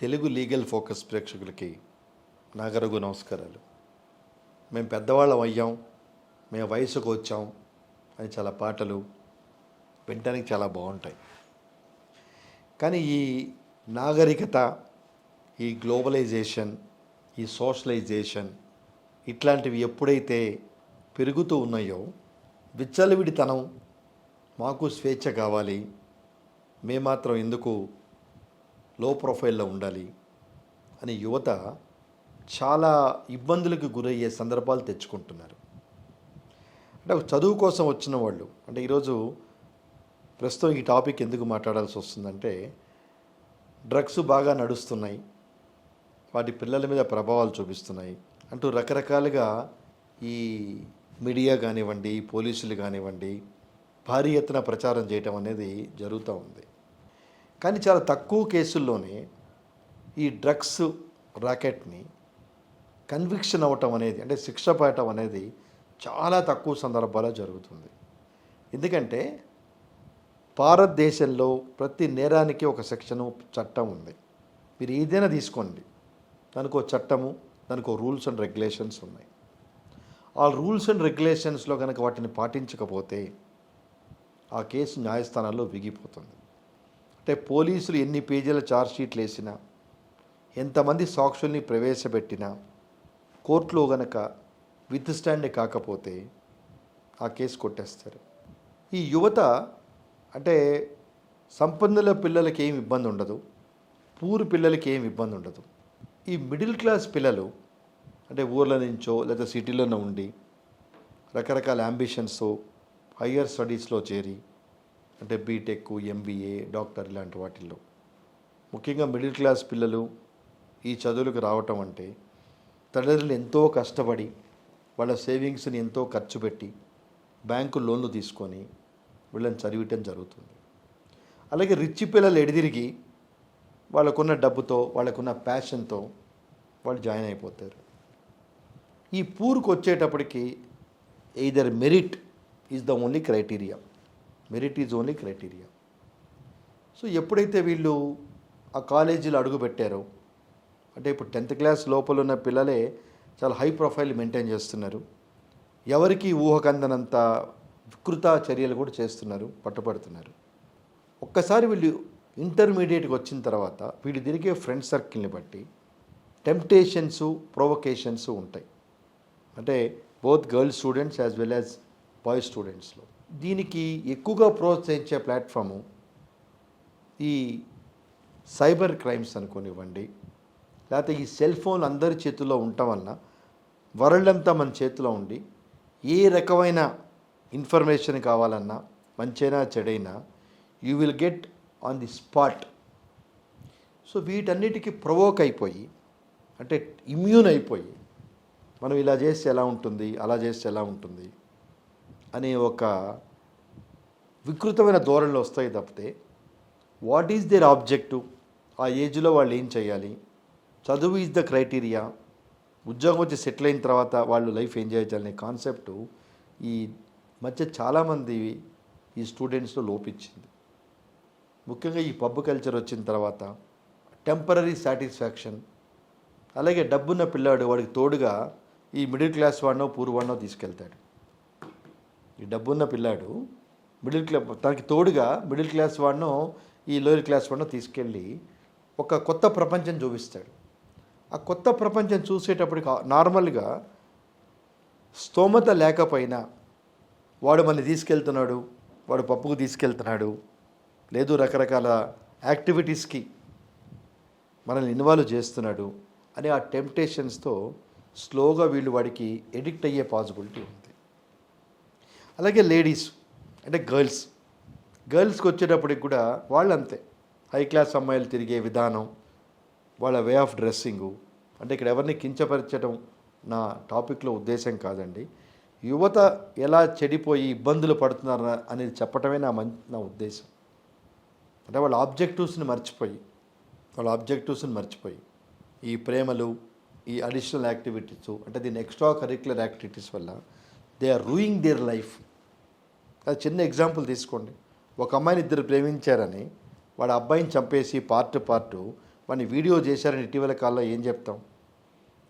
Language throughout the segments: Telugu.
తెలుగు లీగల్ ఫోకస్ ప్రేక్షకులకి నాగరగు నమస్కారాలు. మేము పెద్దవాళ్ళం అయ్యాం మేము వయసుకు వచ్చాం అని చాలా పాటలు వినటానికి చాలా బాగుంటాయి. కానీ ఈ నాగరికత ఈ గ్లోబలైజేషన్ ఈ సోషలైజేషన్ ఇట్లాంటివి ఎప్పుడైతే పెరుగుతూ ఉన్నాయో విచ్చలవిడితనం మాకు స్వేచ్ఛ కావాలి. మేము మాత్రం ఎందుకు లో ప్రొఫైల్లో ఉండాలి అని యువత చాలా ఇబ్బందులకు గురయ్యే సందర్భాలు తెచ్చుకుంటున్నారు. అంటే ఒక చదువు కోసం వచ్చిన వాళ్ళు అంటే ఈరోజు ప్రస్తుతం ఈ టాపిక్ ఎందుకు మాట్లాడాల్సి వస్తుందంటే డ్రగ్స్ బాగా నడుస్తున్నాయి వాటి పిల్లల మీద ప్రభావాలు చూపిస్తున్నాయి అంటూ రకరకాలుగా ఈ మీడియా కానివ్వండి పోలీసులు కానివ్వండి భారీ ఎత్తున ప్రచారం చేయటం అనేది జరుగుతూ ఉంది. కానీ చాలా తక్కువ కేసుల్లోనే ఈ డ్రగ్స్ రాకెట్ని కన్విక్షన్ అవ్వటం అనేది అంటే శిక్ష పడటం అనేది చాలా తక్కువ సందర్భాల్లో జరుగుతుంది. ఎందుకంటే భారతదేశంలో ప్రతి నేరానికి ఒక సెక్షను చట్టం ఉంది. మీరు ఏదైనా తీసుకోండి. దానికి ఒక చట్టము దానికి ఒక రూల్స్ అండ్ రెగ్యులేషన్స్ ఉన్నాయి. ఆ రూల్స్ అండ్ రెగ్యులేషన్స్లో కనుక వాటిని పాటించకపోతే ఆ కేసు న్యాయస్థానాల్లో విగిపోతుంది అంటే పోలీసులు ఎన్ని పేజీల ఛార్జ్షీట్లు వేసినా ఎంతమంది సాక్షుల్ని ప్రవేశపెట్టినా కోర్టులో గనక విత్ స్టాండ్ కాకపోతే ఆ కేసు కొట్టేస్తారు. ఈ యువత అంటే సంపన్నుల పిల్లలకి ఏమి ఇబ్బంది ఉండదు పూర్ పిల్లలకి ఏమి ఇబ్బంది ఉండదు. ఈ మిడిల్ క్లాస్ పిల్లలు అంటే ఊర్ల నుంచో లేదా సిటీలోనో ఉండి రకరకాల అంబిషన్స్తో హయ్యర్ స్టడీస్లో చేరి అంటే బీటెక్ ఎంబీఏ డాక్టర్ ఇలాంటి వాటిల్లో. ముఖ్యంగా మిడిల్ క్లాస్ పిల్లలు ఈ చదువులకు రావటం అంటే తల్లిదండ్రులు ఎంతో కష్టపడి వాళ్ళ సేవింగ్స్ని ఎంతో ఖర్చు పెట్టి బ్యాంకు లోన్లు తీసుకొని వీళ్ళని చదివిటం జరుగుతుంది. అలాగే రిచ్ పిల్లలు ఎడిదిరిగి వాళ్ళకున్న డబ్బుతో వాళ్ళకున్న ప్యాషన్తో వాళ్ళు జాయిన్ అయిపోతారు. ఈ పూర్కి వచ్చేటప్పటికి either merit is the only criteria merit is only criteria so ఎప్పుడైతే వీళ్ళు ఆ కాలేజీలో అడుగు పెట్టారో అంటే ఇప్పుడు టెన్త్ క్లాస్ లోపల ఉన్న పిల్లలే చాలా హై ప్రొఫైల్ మెయింటైన్ చేస్తున్నారు. ఎవరికి ఊహకందనంత వికృత చర్యలు కూడా చేస్తున్నారు పట్టుపడుతున్నారు ఒక్కసారి వీళ్ళు ఇంటర్మీడియట్కి వచ్చిన తర్వాత వీళ్ళు తిరిగే ఫ్రెండ్ సర్కిల్ని బట్టి టెంప్టేషన్స్ ప్రొవొకేషన్స్ ఉంటాయి. అంటే both girls students as well as boy స్టూడెంట్స్లో దీనికి ఎక్కువగా ప్రోత్సహించే ప్లాట్ఫాము ఈ సైబర్ క్రైమ్స్ అనుకోనివ్వండి లేకపోతే ఈ సెల్ ఫోన్ అందరి చేతుల్లో ఉండటం వలన వరల్డ్ అంతా మన చేతిలో ఉండి ఏ రకమైన ఇన్ఫర్మేషన్ కావాలన్నా మంచైనా చెడైనా you will get on the spot. So వీటన్నిటికీ ప్రొవోక్ అయిపోయి అంటే ఇమ్యూన్ అయిపోయి మనం ఇలా చేస్తే ఎలా ఉంటుంది అలా చేస్తే ఎలా ఉంటుంది అనే ఒక వికృతమైన ధోరణిలో వస్తాయి తప్పితే వాట్ ఈజ్ దేర్ ఆబ్జెక్టివ్ ఆ ఏజ్లో వాళ్ళు ఏం చేయాలి? చదువు ఈజ్ ద క్రైటీరియా ఉద్యోగం వచ్చి సెటిల్ అయిన తర్వాత వాళ్ళు లైఫ్ ఎంజాయ్ చేయాలనే కాన్సెప్ట్ ఈ మధ్య చాలామంది ఈ స్టూడెంట్స్లో లోపించింది. ముఖ్యంగా ఈ పబ్ కల్చర్ వచ్చిన తర్వాత టెంపరీ సాటిస్ఫాక్షన్ అలాగే డబ్బున్న పిల్లాడు వాడికి తోడుగా ఈ మిడిల్ క్లాస్ వాడినో పూర్వాడినో తీసుకెళ్తాడు. ఈ డబ్బున్న పిల్లాడు మిడిల్ క్లాస్ తనకి తోడుగా మిడిల్ క్లాస్ వాడినో ఈ లోయర్ క్లాస్ వాడిను తీసుకెళ్ళి ఒక కొత్త ప్రపంచం చూపిస్తాడు. ఆ కొత్త ప్రపంచం చూసేటప్పటికి నార్మల్గా స్తోమత లేకపోయినా వాడు మనల్ని తీసుకెళ్తున్నాడు వాడు పప్పుకు తీసుకెళ్తున్నాడు లేదు రకరకాల యాక్టివిటీస్కి మనల్ని ఇన్వాల్వ్ చేస్తున్నాడు అనే ఆ టెంప్టేషన్స్తో స్లోగా వీళ్ళు వాడికి ఎడిక్ట్ అయ్యే పాసిబిలిటీ ఉంది. అలాగే లేడీస్ అంటే గర్ల్స్. గర్ల్స్కి వచ్చేటప్పటికి కూడా వాళ్ళు అంతే హై క్లాస్ అమ్మాయిలు తిరిగే విధానం వాళ్ళ వే ఆఫ్ డ్రెస్సింగు. అంటే ఇక్కడ ఎవరిని కించపరచడం నా టాపిక్లో ఉద్దేశం కాదండి. యువత ఎలా చెడిపోయి ఇబ్బందులు పడుతున్నారు అనేది చెప్పటమే నా మం నా ఉద్దేశం. అంటే వాళ్ళ ఆబ్జెక్టివ్స్ని మర్చిపోయి వాళ్ళ ఆబ్జెక్టివ్స్ని మర్చిపోయి ఈ ప్రేమలు ఈ అడిషనల్ యాక్టివిటీస్ అంటే దీని ఎక్స్ట్రా కరిక్యులర్ యాక్టివిటీస్ వల్ల they are ruining their life. అది చిన్న ఎగ్జాంపుల్ తీసుకోండి. ఒక అమ్మాయిని ఇద్దరు ప్రేమించారని వాడు అబ్బాయిని చంపేసి పార్ట్ పార్ట్ వాడిని వీడియో చేశారని ఇటీవల కాలంలో ఏం చెప్తాం?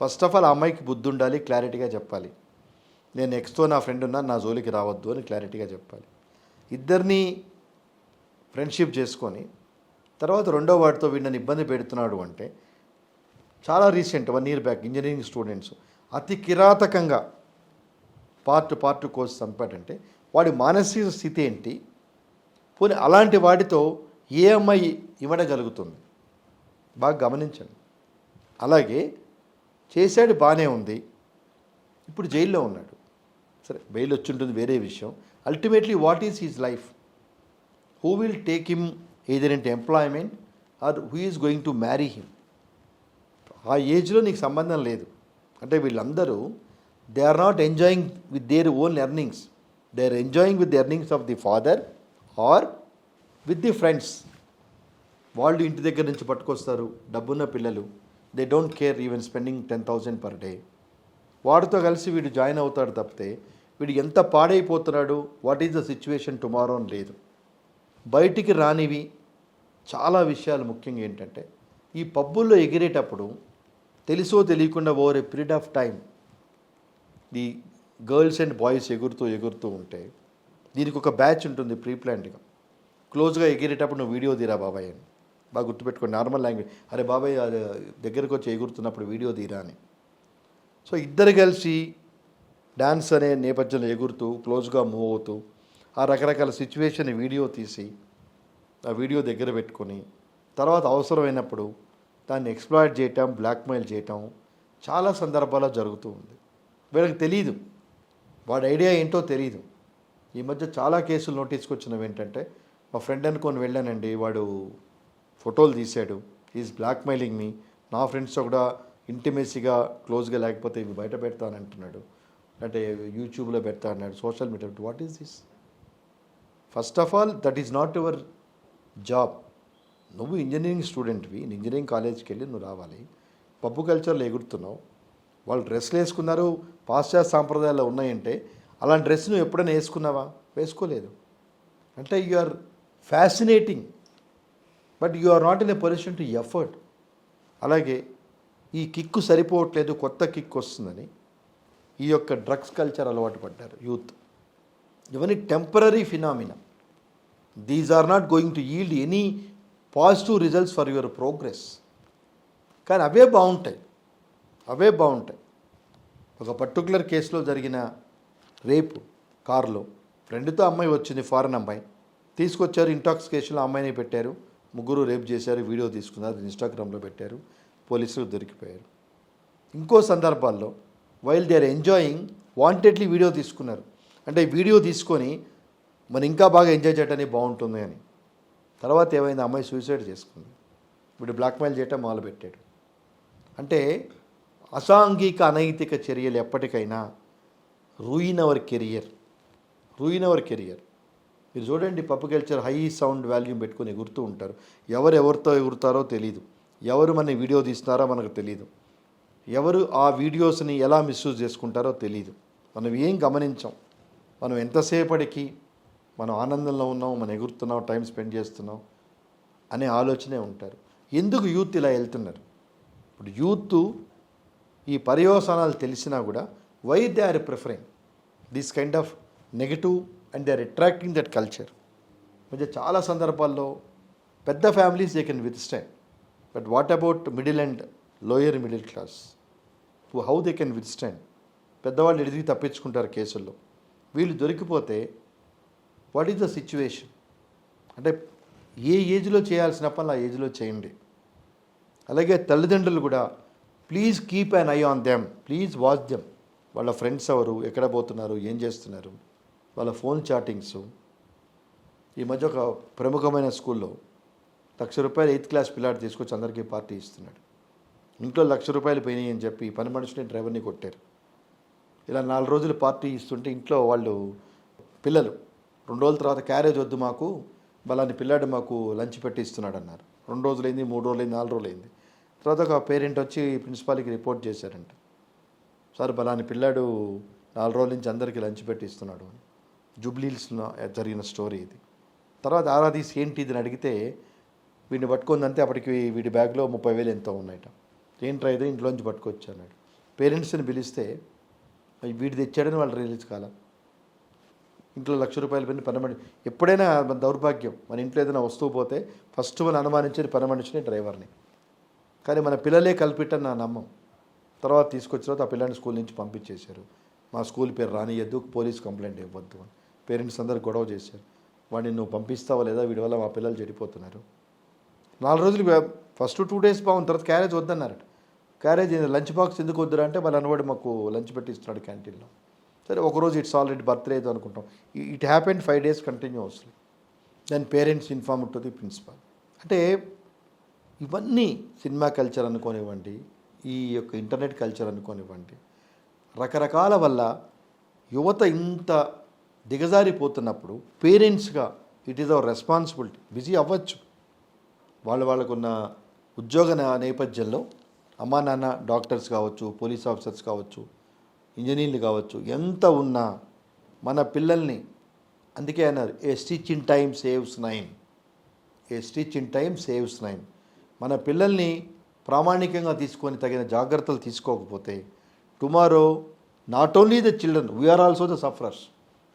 ఫస్ట్ ఆఫ్ ఆల్ ఆ అమ్మాయికి బుద్ధి ఉండాలి క్లారిటీగా చెప్పాలి. నేను నెక్స్ట్తో నా ఫ్రెండ్ ఉన్నా నా జోలికి రావద్దు అని క్లారిటీగా చెప్పాలి. ఇద్దరిని ఫ్రెండ్షిప్ చేసుకొని తర్వాత రెండో వాడితో వీడిని ఇబ్బంది పెడుతున్నాడు అంటే చాలా recent one year back engineering students అతి కిరాతకంగా పార్ట్ పార్ట్ కోర్స్ చంపాడంటే వాడి మానసిక స్థితి ఏంటి? పోనీ అలాంటి వాడితో ఏ అమ్మాయి ఇవ్వడగలుగుతుంది. బాగా గమనించండి. అలాగే చేశాడు బాగానే ఉంది. ఇప్పుడు జైల్లో ఉన్నాడు. సరే బెయిల్ వచ్చి ఉంటుంది వేరే విషయం. Ultimately what is his life who will take him either employment or who is going to marry him ఆ ఏజ్లో నీకు సంబంధం లేదు. అంటే వీళ్ళందరూ they are not enjoying with their own earnings they are enjoying with the earnings of the father or with the friends వాళ్ళు ఇంటి దగ్గర నుంచి పట్టుకొస్తారు. డబ్బున్న పిల్లలు. They don't care even spending ten thousand per day వాడితో కలిసి వీడు జాయిన్ అవుతాడు తప్పితే వీడు ఎంత పాడైపోతున్నాడు? What is the situation tomorrow అని లేదు. బయటికి రానివి చాలా విషయాలు ముఖ్యంగా ఏంటంటే ఈ పబ్బుల్లో ఎగిరేటప్పుడు తెలుసో తెలియకుండా over a period of time the girls and boys ఎగురుతూ ఎగురుతూ ఉంటే దీనికి ఒక బ్యాచ్ ఉంటుంది ప్రీ ప్లాన్డ్గా క్లోజ్గా ఎగిరేటప్పుడు నువ్వు వీడియో తీరా బాబాయ్ అని. బాగా గుర్తుపెట్టుకోండి నార్మల్ లాంగ్వేజ్. అరే బాబాయ్ దగ్గరకు వచ్చి ఎగురుతున్నప్పుడు వీడియో తీరా అని. సో ఇద్దరు కలిసి డ్యాన్స్ అనే నేపథ్యంలో ఎగురుతూ క్లోజ్గా మూవ్ అవుతూ ఆ రకరకాల సిచ్యువేషన్ వీడియో తీసి ఆ వీడియో దగ్గర పెట్టుకొని తర్వాత అవసరమైనప్పుడు దాన్ని ఎక్స్ప్లాయిట్ చేయటం బ్లాక్మెయిల్ చేయటం చాలా సందర్భాల్లో జరుగుతూ ఉంది. వీళ్ళకి తెలియదు వాడి ఐడియా ఏంటో తెలియదు ఈ మధ్య చాలా కేసులు నోటీస్కి వచ్చినవి ఏంటంటే మా ఫ్రెండ్ అనుకొని వెళ్ళానండి వాడు ఫోటోలు తీశాడు. Is blackmailing me. నా ఫ్రెండ్స్తో కూడా ఇంటిమేసీగా క్లోజ్గా లేకపోతే ఇవి బయట పెడతానంటున్నాడు. అంటే యూట్యూబ్లో పెడతా అన్నాడు social media what is this? First of all that is not your job. నువ్వు ఇంజనీరింగ్ స్టూడెంట్వి ఇంజనీరింగ్ కాలేజ్కి వెళ్ళి నువ్వు రావాలి. పప్పు కల్చర్లో ఎగురుతున్నావు. వాళ్ళు డ్రెస్లు వేసుకున్నారు పాశ్చాత్య సాంప్రదాయాలు ఉన్నాయంటే అలాంటి డ్రెస్ నువ్వు ఎప్పుడైనా వేసుకున్నావా? వేసుకోలేదు. అంటే you are fascinating but you are not in a position to effort అలాగే ఈ కిక్కు సరిపోవట్లేదు కొత్త కిక్ వస్తుందని ఈ యొక్క డ్రగ్స్ కల్చర్ అలవాటు పడ్డారు యూత్. ఇవన్నీ temporary phenomena these are not going to yield any positive results for your progress కానీ అవే బాగుంటాయి. అవే బాగుంటాయి. ఒక పర్టికులర్ కేసులో జరిగిన రేపు కారులో ఫ్రెండ్తో అమ్మాయి వచ్చింది ఫారెన్ అమ్మాయి. తీసుకొచ్చారు ఇంటాక్సికేషన్లో అమ్మాయిని పెట్టారు. ముగ్గురు రేప్ చేశారు వీడియో తీసుకున్నారు ఇన్స్టాగ్రామ్లో పెట్టారు. పోలీసులు దొరికిపోయారు. ఇంకో సందర్భాల్లో while they are enjoying wantedly video తీసుకున్నారు. అంటే వీడియో తీసుకొని మనం ఇంకా బాగా ఎంజాయ్ చేయడానికి బాగుంటుంది అని. తర్వాత ఏమైంది? అమ్మాయి సూసైడ్ చేసుకుంది. వీడు బ్లాక్మెయిల్ చేయటం మొదలుపెట్టాడు. అంటే అసాంఘిక అనైతిక చర్యలు ఎప్పటికైనా ruin our career ruin our career మీరు చూడండి పప్పు కల్చర్ హై సౌండ్ వాల్యూమ్ పెట్టుకొని ఎగురుతూ ఉంటారు. ఎవరు ఎవరితో ఎగురుతారో తెలియదు ఎవరు మన వీడియో తీస్తున్నారో మనకు తెలియదు ఎవరు ఆ వీడియోస్ని ఎలా మిస్యూజ్ చేసుకుంటారో తెలియదు మనం ఏం గమనించాం? మనం ఎంతసేపటికి మనం ఆనందంలో ఉన్నాం మనం ఎగురుతున్నాం టైం స్పెండ్ చేస్తున్నాం అనే ఆలోచనే ఉంటారు. ఎందుకు యూత్ ఇలా వెళ్తున్నారు? ఇప్పుడు యూత్ ఈ పర్యవసానాలు తెలిసినా కూడా why they are preferring this kind of negative and they are attracting that culture మధ్య చాలా సందర్భాల్లో పెద్ద families they can withstand but what about middle and lower middle class how they can withstand పెద్దవాళ్ళు ఎదిగి తప్పించుకుంటారు కేసుల్లో. వీళ్ళు దొరికిపోతే వాట్ ఈస్ ద సిచ్యువేషన్ అంటే ఏ ఏజ్లో చేయాల్సిన పనులు ఆ ఏజ్లో చేయండి. అలాగే తల్లిదండ్రులు కూడా please keep an eye on them please watch them వాళ్ళ ఫ్రెండ్స్ ఎవరు? ఎక్కడ పోతున్నారు? ఏం చేస్తున్నారు? వాళ్ళ ఫోన్ చాటింగ్స్ ఈ మధ్య ఒక ప్రముఖమైన స్కూల్లో లక్ష రూపాయలు ఎయిత్ క్లాస్ పిల్లాడు తీసుకొచ్చి అందరికీ పార్టీ ఇస్తున్నాడు. ఇంట్లో లక్ష రూపాయలు పోయినాయి అని చెప్పి పని మనిషిని డ్రైవర్ని కొట్టారు. ఇలా నాలుగు రోజులు పార్టీ ఇస్తుంటే ఇంట్లో వాళ్ళు పిల్లలు రెండు రోజుల తర్వాత క్యారేజ్ వద్దు మాకు వాళ్ళని పిల్లాడు మాకు లంచ్ పెట్టి ఇస్తున్నాడు అన్నారు. రెండు రోజులైంది మూడు రోజులైంది నాలుగు రోజులైంది. తర్వాత ఒక పేరెంట్ వచ్చి ప్రిన్సిపాల్కి రిపోర్ట్ చేశారంట. సార్ బలాని పిల్లాడు నాలుగు రోజుల నుంచి అందరికీ లంచ్ పెట్టి ఇస్తున్నాడు అని జూబ్లీల్స్లో జరిగిన స్టోరీ ఇది. తర్వాత ఆరాధీస్ ఏంటి ఇది అని అడిగితే వీడిని పట్టుకుందంటే అప్పటికి వీడి బ్యాగ్లో ముప్పై వేలు ఎంతో ఉన్నాయట. ఏంట్రా ఇది? ఇంట్లోంచి పట్టుకొచ్చి? అన్నాడు. పేరెంట్స్ని పిలిస్తే వీడి వీడు తెచ్చాడని వాళ్ళు రిలీజ్ కాల. ఇంట్లో లక్ష రూపాయలు పెట్టి పని ఎప్పుడైనా దౌర్భాగ్యం. మన ఇంట్లో ఏదైనా వస్తువు పోతే ఫస్ట్ మనం అనుమానించేది పని మనిషిని డ్రైవర్ని. కానీ మన పిల్లలే కల్పిట్టని నా నమ్మం. తర్వాత తీసుకొచ్చిన తర్వాత ఆ పిల్లని స్కూల్ నుంచి పంపించేశారు. మా స్కూల్ పేరు రానియద్దు పోలీస్ కంప్లైంట్ ఇవ్వద్దు అని. పేరెంట్స్ అందరు గొడవ చేశారు. వాడిని నువ్వు పంపిస్తావా లేదా వీడి వల్ల మా పిల్లలు చెడిపోతున్నారు. నాలుగు రోజులు ఫస్ట్ టూ డేస్ బాగుంది తర్వాత క్యారేజ్ వద్దన్నారట. క్యారేజ్ లంచ్ బాక్స్ ఎందుకు వద్దురా అంటే మళ్ళీ అనవాడు మాకు లంచ్ పెట్టిస్తున్నాడు క్యాంటీన్లో. సరే ఒకరోజు ఇట్స్ ఆల్రెడీ బర్త్డే అనుకుంటాం. It happened five days continue అవుతుంది దెన్ పేరెంట్స్ ఇన్ఫామ్ ఉంటుంది ప్రిన్సిపాల్. అంటే ఇవన్నీ సినిమా కల్చర్ అనుకోనివ్వండి ఈ యొక్క ఇంటర్నెట్ కల్చర్ అనుకోనివ్వండి రకరకాల వల్ల యువత ఇంత దిగజారిపోతున్నప్పుడు పేరెంట్స్గా it is our responsibility busy అవ్వచ్చు. వాళ్ళ వాళ్ళకున్న ఉద్యోగ నేపథ్యంలో అమ్మా నాన్న డాక్టర్స్ కావచ్చు పోలీస్ ఆఫీసర్స్ కావచ్చు ఇంజనీర్లు కావచ్చు ఎంత ఉన్నా మన పిల్లల్ని అందుకే అన్నారు a stitch in time saves nine a stitch in time saves nine మన పిల్లల్ని ప్రామాణికంగా తీసుకొని తగిన జాగ్రత్తలు తీసుకోకపోతే tomorrow not only the children we are also the sufferers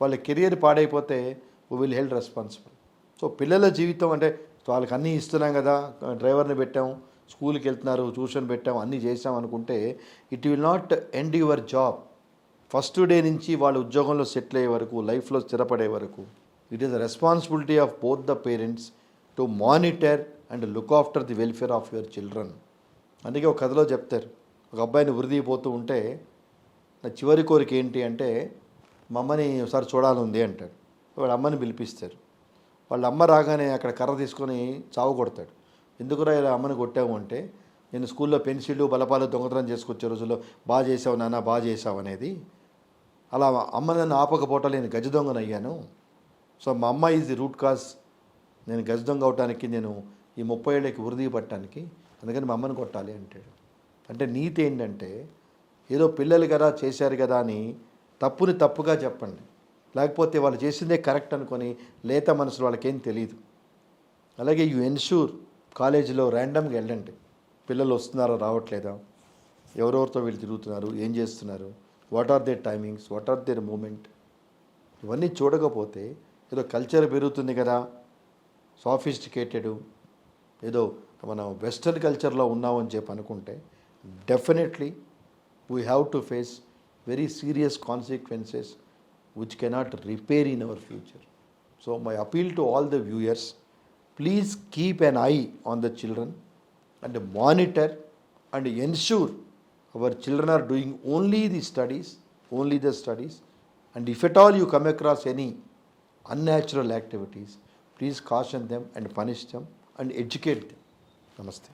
వాళ్ళ కెరియర్ పాడైపోతే we will held responsible so పిల్లల జీవితం అంటే వాళ్ళకి అన్నీ ఇస్తున్నాం కదా డ్రైవర్ని పెట్టాం స్కూల్కి వెళ్తున్నారు ట్యూషన్ పెట్టాం అన్నీ చేసాం అనుకుంటే it will not end your job first day నుంచి వాళ్ళ ఉద్యోగంలో సెటిల్ అయ్యే వరకు లైఫ్లో స్థిరపడే వరకు it is the responsibility of both the parents to monitor and look after the welfare of your children. అందుకే ఒక కథలో చెప్తారు. ఒక అబ్బాయిని వృద్ధిపోతూ ఉంటే నా చివరి కోరిక ఏంటి అంటే మా అమ్మని ఒకసారి చూడాలని అంటాడు. వాళ్ళ అమ్మని పిలిపిస్తారు. వాళ్ళ అమ్మ రాగానే అక్కడ కర్ర తీసుకొని చావు కొడతాడు. ఎందుకురా ఇలా అమ్మని కొట్టావు? అంటే నేను స్కూల్లో పెన్సిళ్ళు బలపాలు దొంగతనం చేసుకొచ్చే రోజుల్లో బాగా చేసావు నాన్న బాగా చేసావు అనేది. అలా అమ్మ నన్ను ఆపకపోవటం నేను గజ దొంగనయ్యాను. సో మా అమ్మ ఈజ్ ది రూట్ కాజ్. నేను గజ దొంగ అవటానికి నేను ఈ ముప్పై ఏళ్ళకి ఉరిది పట్టడానికి అందుకని మా అమ్మని కొట్టాలి అంటాడు. అంటే నీతి ఏంటంటే ఏదో పిల్లలు కదా చేశారు కదా అని తప్పుని తప్పుగా చెప్పండి. లేకపోతే వాళ్ళు చేసిందే కరెక్ట్ అనుకొని లేత మనసులో వాళ్ళకేం తెలియదు అలాగే యు ఎన్షూర్ కాలేజీలో ర్యాండమ్గా వెళ్ళండి. పిల్లలు వస్తున్నారా రావట్లేదా? ఎవరెవరితో వీళ్ళు తిరుగుతున్నారు? ఏం చేస్తున్నారు? What are their timings? What are their moment? ఇవన్నీ చూడకపోతే ఏదో కల్చర్ పెరుగుతుంది కదా. సాఫిస్టికేటెడ్. ఏదో మనం వెస్టర్న్ కల్చర్లో ఉన్నామని చెప్పి అనుకుంటే definitely we have to face very serious consequences which cannot repair in our future so my appeal to all the viewers please keep an eye on the children and monitor and ensure our children are doing only the studies only the studies and if at all you come across any unnatural activities please caution them and punish them and educate నమస్తే